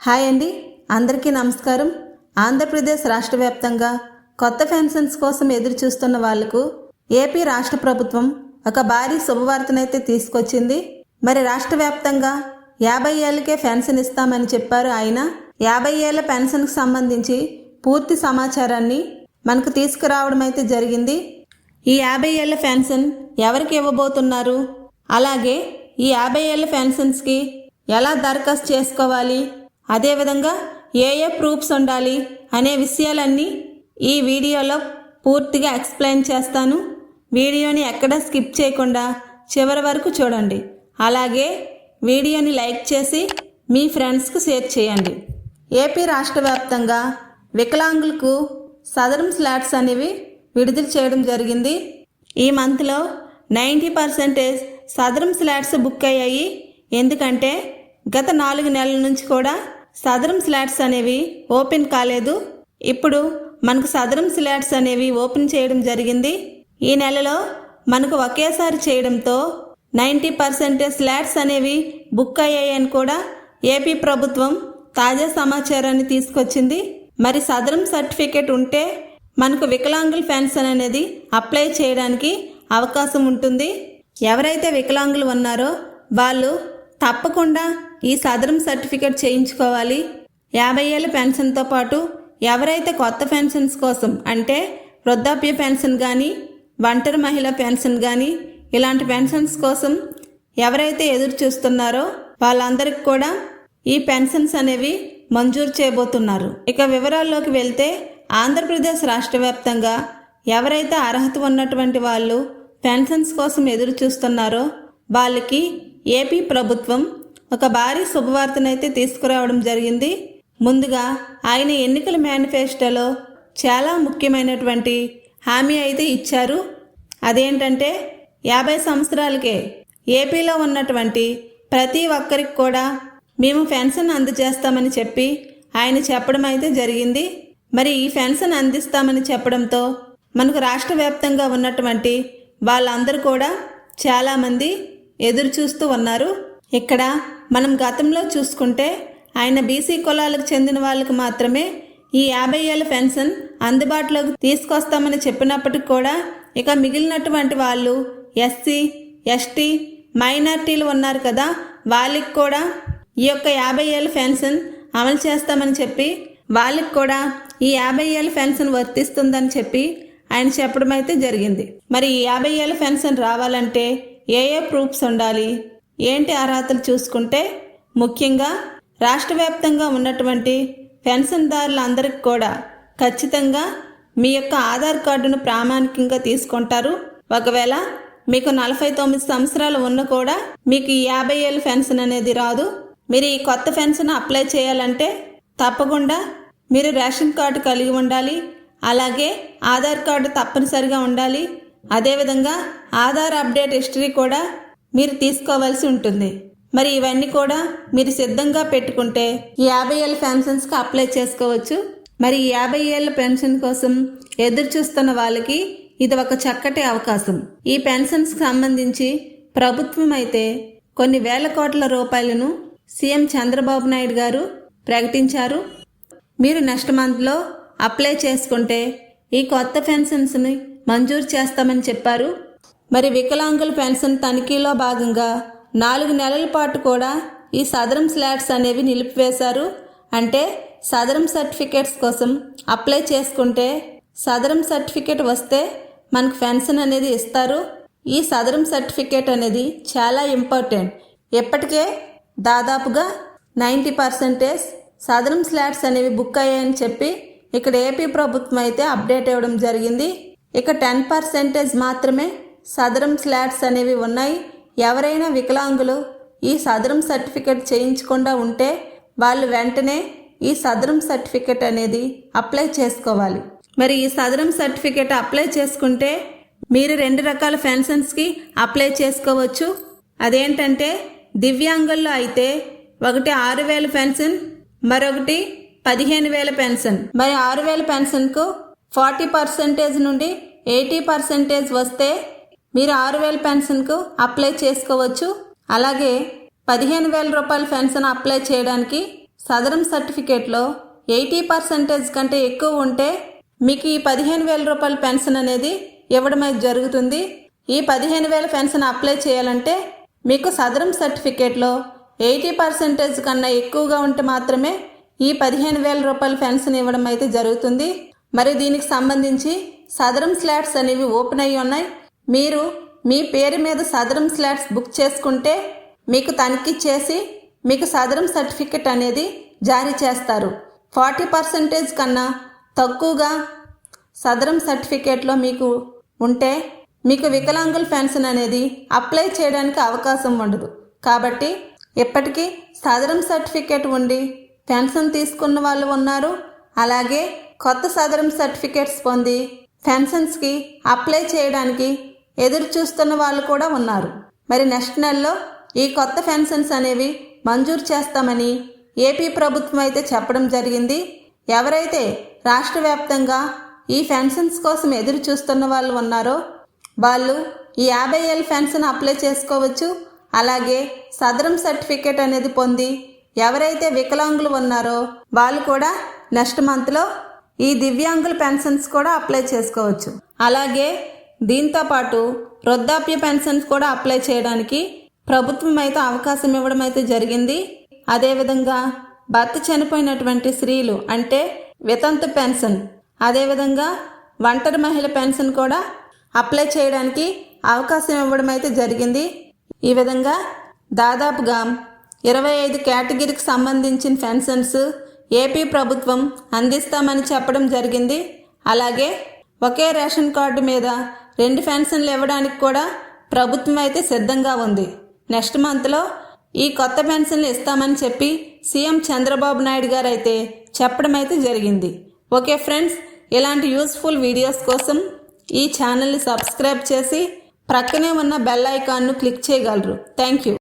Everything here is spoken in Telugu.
హాయ్ అండి. అందరికీ నమస్కారం. ఆంధ్రప్రదేశ్ రాష్ట్ర వ్యాప్తంగా కొత్త పెన్షన్స్ కోసం ఎదురు చూస్తున్న వాళ్ళకు ఏపీ రాష్ట్ర ప్రభుత్వం ఒక భారీ శుభవార్తనైతే తీసుకొచ్చింది. మరి రాష్ట్ర వ్యాప్తంగా యాభై ఏళ్ళకే పెన్షన్ ఇస్తామని చెప్పారు ఆయన. యాభై ఏళ్ళ పెన్షన్కి సంబంధించి పూర్తి సమాచారాన్ని మనకు తీసుకురావడం అయితే జరిగింది. ఈ యాభై ఏళ్ళ పెన్షన్ ఎవరికి ఇవ్వబోతున్నారు? అలాగే ఈ యాభై ఏళ్ళ పెన్షన్స్కి ఎలా దరఖాస్తు చేసుకోవాలి? అదేవిధంగా ఏ ఏ ప్రూఫ్స్ ఉండాలి అనే విషయాలన్నీ ఈ వీడియోలో పూర్తిగా ఎక్స్ప్లెయిన్ చేస్తాను. వీడియోని ఎక్కడ స్కిప్ చేయకుండా చివరి వరకు చూడండి. అలాగే వీడియోని లైక్ చేసి మీ ఫ్రెండ్స్కు షేర్ చేయండి. ఏపీ రాష్ట్ర వ్యాప్తంగా వికలాంగులకు సదరం స్లాట్స్ అనేవి విడుదల చేయడం జరిగింది. ఈ మంత్లో నైంటీ పర్సెంటేజ్ సదరం స్లాట్స్ బుక్ అయ్యాయి. ఎందుకంటే గత నాలుగు నెలల నుంచి కూడా సదరం స్లాట్స్ అనేవి ఓపెన్ కాలేదు. ఇప్పుడు మనకు సదరం స్లాట్స్ అనేవి ఓపెన్ చేయడం జరిగింది. ఈ నెలలో మనకు ఒకేసారి చేయడంతో నైంటీ పర్సెంటేజ్ స్లాట్స్ అనేవి బుక్ అయ్యాయని కూడా ఏపీ ప్రభుత్వం తాజా సమాచారాన్ని తీసుకొచ్చింది. మరి సదరం సర్టిఫికేట్ ఉంటే మనకు వికలాంగుల పెన్షన్ అనేది అప్లై చేయడానికి అవకాశం ఉంటుంది. ఎవరైతే వికలాంగులు ఉన్నారో వాళ్ళు తప్పకుండా ఈ సదరం సర్టిఫికేట్ చేయించుకోవాలి. యాభై ఏళ్ళ పెన్షన్తో పాటు ఎవరైతే కొత్త పెన్షన్స్ కోసం అంటే వృద్ధాప్య పెన్షన్ కానీ ఒంటరి మహిళ పెన్షన్ కానీ ఇలాంటి పెన్షన్స్ కోసం ఎవరైతే ఎదురు చూస్తున్నారో వాళ్ళందరికీ కూడా ఈ పెన్షన్స్ అనేవి మంజూరు చేయబోతున్నారు. ఇక వివరాల్లోకి వెళ్తే ఆంధ్రప్రదేశ్ రాష్ట్ర వ్యాప్తంగా ఎవరైతే అర్హత ఉన్నటువంటి వాళ్ళు పెన్షన్స్ కోసం ఎదురు చూస్తున్నారో వాళ్ళకి ఏపీ ప్రభుత్వం ఒక భారీ శుభవార్తనైతే తీసుకురావడం జరిగింది. ముందుగా ఆయన ఎన్నికల మేనిఫెస్టోలో చాలా ముఖ్యమైనటువంటి హామీ అయితే ఇచ్చారు. అదేంటంటే యాభై సంవత్సరాలకే ఏపీలో ఉన్నటువంటి ప్రతి ఒక్కరికి కూడా మేము పెన్షన్ అందజేస్తామని చెప్పి ఆయన చెప్పడం అయితే జరిగింది. మరి ఈ పెన్షన్ అందిస్తామని చెప్పడంతో మనకు రాష్ట్ర వ్యాప్తంగా ఉన్నటువంటి వాళ్ళందరూ కూడా చాలామంది ఎదురు చూస్తూ ఉన్నారు. ఇక్కడ మనం గతంలో చూసుకుంటే ఆయన బీసీ కులాలకు చెందిన వాళ్ళకు మాత్రమే ఈ యాభై ఏళ్ళ పెన్షన్ అందుబాటులోకి తీసుకొస్తామని చెప్పినప్పటికి కూడా ఇక మిగిలినటువంటి వాళ్ళు ఎస్సీ ఎస్టీ మైనార్టీలు ఉన్నారు కదా వాళ్ళకి కూడా ఈ యొక్క యాభై ఏళ్ళ పెన్షన్ అమలు చేస్తామని చెప్పి వాళ్ళకి కూడా ఈ యాభై ఏళ్ళ పెన్షన్ వర్తిస్తుందని చెప్పి ఆయన చెప్పడం అయితే జరిగింది. మరి ఈ యాభై ఏళ్ళ పెన్షన్ రావాలంటే ఏ ఏ ప్రూఫ్స్ ఉండాలి? ఏంటి అర్హతలు చూసుకుంటే ముఖ్యంగా రాష్ట్ర వ్యాప్తంగా ఉన్నటువంటి పెన్షన్దారులందరికీ కూడా ఖచ్చితంగా మీ యొక్క ఆధార్ కార్డును ప్రామాణికంగా తీసుకుంటారు. ఒకవేళ మీకు నలభై తొమ్మిది సంవత్సరాలు ఉన్న కూడా మీకు యాభై ఏళ్ళ పెన్షన్ అనేది రాదు. మీరు ఈ కొత్త పెన్షన్ అప్లై చేయాలంటే తప్పకుండా మీరు రేషన్ కార్డు కలిగి ఉండాలి. అలాగే ఆధార్ కార్డు తప్పనిసరిగా ఉండాలి. అదేవిధంగా ఆధార్ అప్డేట్ హిస్టరీ కూడా మీరు తీసుకోవాల్సి ఉంటుంది. మరి ఇవన్నీ కూడా మీరు సిద్ధంగా పెట్టుకుంటే యాభై ఏళ్ళ పెన్షన్స్కి అప్లై చేసుకోవచ్చు. మరి యాభై ఏళ్ళ పెన్షన్ కోసం ఎదురు చూస్తున్న వాళ్ళకి ఇది ఒక చక్కటి అవకాశం. ఈ పెన్షన్స్కి సంబంధించి ప్రభుత్వం అయితే కొన్ని వేల కోట్ల రూపాయలను సీఎం చంద్రబాబు నాయుడు గారు ప్రకటించారు. మీరు నెక్స్ట్ మంత్లో అప్లై చేసుకుంటే ఈ కొత్త పెన్షన్స్ని మంజూరు చేస్తామని చెప్పారు. మరి వికలాంగుల పెన్షన్ తనిఖీలో భాగంగా నాలుగు నెలల పాటు కూడా ఈ సదరం స్లాట్స్ అనేవి నిలిపివేశారు. అంటే సదరం సర్టిఫికేట్స్ కోసం అప్లై చేసుకుంటే సదరం సర్టిఫికేట్ వస్తే మనకు పెన్షన్ అనేది ఇస్తారు. ఈ సదరం సర్టిఫికేట్ అనేది చాలా ఇంపార్టెంట్. ఇప్పటికే దాదాపుగా నైంటీ పర్సెంటేజ్ సదరం స్లాట్స్ అనేవి బుక్ అయ్యాయని చెప్పి ఇక్కడ ఏపీ ప్రభుత్వం అయితే అప్డేట్ ఇవ్వడం జరిగింది. ఇక టెన్ పర్సెంటేజ్ మాత్రమే సదరం స్లాట్స్ అనేవి ఉన్నాయి. ఎవరైనా వికలాంగులు ఈ సదరం సర్టిఫికేట్ చేయించకుండా ఉంటే వాళ్ళు వెంటనే ఈ సదరం సర్టిఫికేట్ అనేది అప్లై చేసుకోవాలి. మరి ఈ సదరం సర్టిఫికేట్ అప్లై చేసుకుంటే మీరు రెండు రకాల పెన్షన్స్కి అప్లై చేసుకోవచ్చు. అదేంటంటే దివ్యాంగుల్లో అయితే ఒకటి ఆరు వేల పెన్షన్ మరొకటి పదిహేను వేల పెన్షన్. మరి ఆరు వేల పెన్షన్కు ఫార్టీ పర్సెంటేజ్ నుండి ఎయిటీ పర్సెంటేజ్ వస్తే మీరు ఆరు వేల పెన్షన్కు అప్లై చేసుకోవచ్చు. అలాగే పదిహేను వేల రూపాయల పెన్షన్ అప్లై చేయడానికి సదరం సర్టిఫికేట్లో ఎయిటీ పర్సెంటేజ్ కంటే ఎక్కువ ఉంటే మీకు ఈ పదిహేను వేల రూపాయల పెన్షన్ అనేది ఇవ్వడం అయితే జరుగుతుంది. ఈ పదిహేను వేల పెన్షన్ అప్లై చేయాలంటే మీకు సదరం సర్టిఫికేట్లో ఎయిటీ పర్సెంటేజ్ కన్నా ఎక్కువగా ఉంటే మాత్రమే ఈ పదిహేను వేల రూపాయల పెన్షన్ ఇవ్వడం అయితే జరుగుతుంది. మరి దీనికి సంబంధించి సదరం స్లాట్స్ అనేవి ఓపెన్ అయ్యి ఉన్నాయి. మీరు మీ పేరు మీద సదరం స్లాట్స్ బుక్ చేసుకుంటే మీకు తనిఖీ చేసి మీకు సదరం సర్టిఫికెట్ అనేది జారీ చేస్తారు. ఫార్టీ పర్సెంటేజ్ కన్నా తక్కువగా సదరం సర్టిఫికేట్లో మీకు ఉంటే మీకు వికలాంగుల పెన్షన్ అనేది అప్లై చేయడానికి అవకాశం ఉండదు. కాబట్టి ఇప్పటికీ సదరం సర్టిఫికేట్ ఉండి పెన్షన్ తీసుకున్న వాళ్ళు ఉన్నారు. అలాగే కొత్త సదరం సర్టిఫికేట్స్ పొంది పెన్షన్స్కి అప్లై చేయడానికి ఎదురు చూస్తున్న వాళ్ళు కూడా ఉన్నారు. మరి నెక్స్ట్ నెలలో ఈ కొత్త పెన్షన్స్ అనేవి మంజూరు చేస్తామని ఏపీ ప్రభుత్వం అయితే చెప్పడం జరిగింది. ఎవరైతే రాష్ట్ర వ్యాప్తంగా ఈ పెన్షన్స్ కోసం ఎదురు చూస్తున్న వాళ్ళు ఉన్నారో వాళ్ళు ఈ యాభై ఏళ్ళ పెన్షన్ అప్లై చేసుకోవచ్చు. అలాగే సదరం సర్టిఫికేట్ అనేది పొంది ఎవరైతే వికలాంగులు ఉన్నారో వాళ్ళు కూడా నెక్స్ట్ మంత్లో ఈ దివ్యాంగుల పెన్షన్స్ కూడా అప్లై చేసుకోవచ్చు. అలాగే దీంతో పాటు వృద్ధాప్య పెన్షన్స్ కూడా అప్లై చేయడానికి ప్రభుత్వం అయితే అవకాశం ఇవ్వడం అయితే జరిగింది. అదేవిధంగా భర్త చనిపోయినటువంటి స్త్రీలు అంటే వితంతు పెన్షన్ అదేవిధంగా ఒంటరి మహిళ పెన్షన్ కూడా అప్లై చేయడానికి అవకాశం ఇవ్వడం అయితే జరిగింది. ఈ విధంగా దాదాపుగా ఇరవై ఐదు కేటగిరీకి సంబంధించిన పెన్షన్స్ ఏపీ ప్రభుత్వం అందిస్తామని చెప్పడం జరిగింది. అలాగే ఒకే రేషన్ కార్డు మీద రెండు పెన్షన్లు ఇవ్వడానికి కూడా ప్రభుత్వం అయితే సిద్ధంగా ఉంది. నెక్స్ట్ మంత్లో ఈ కొత్త పెన్షన్లు ఇస్తామని చెప్పి సీఎం చంద్రబాబు నాయుడు గారు అయితే చెప్పడం అయితే జరిగింది. ఓకే ఫ్రెండ్స్ ఇలాంటి యూస్ఫుల్ వీడియోస్ కోసం ఈ ఛానల్ని సబ్స్క్రైబ్ చేసి ప్రక్కనే ఉన్న బెల్ ఐకాన్ను క్లిక్ చేయగలరు. Thank you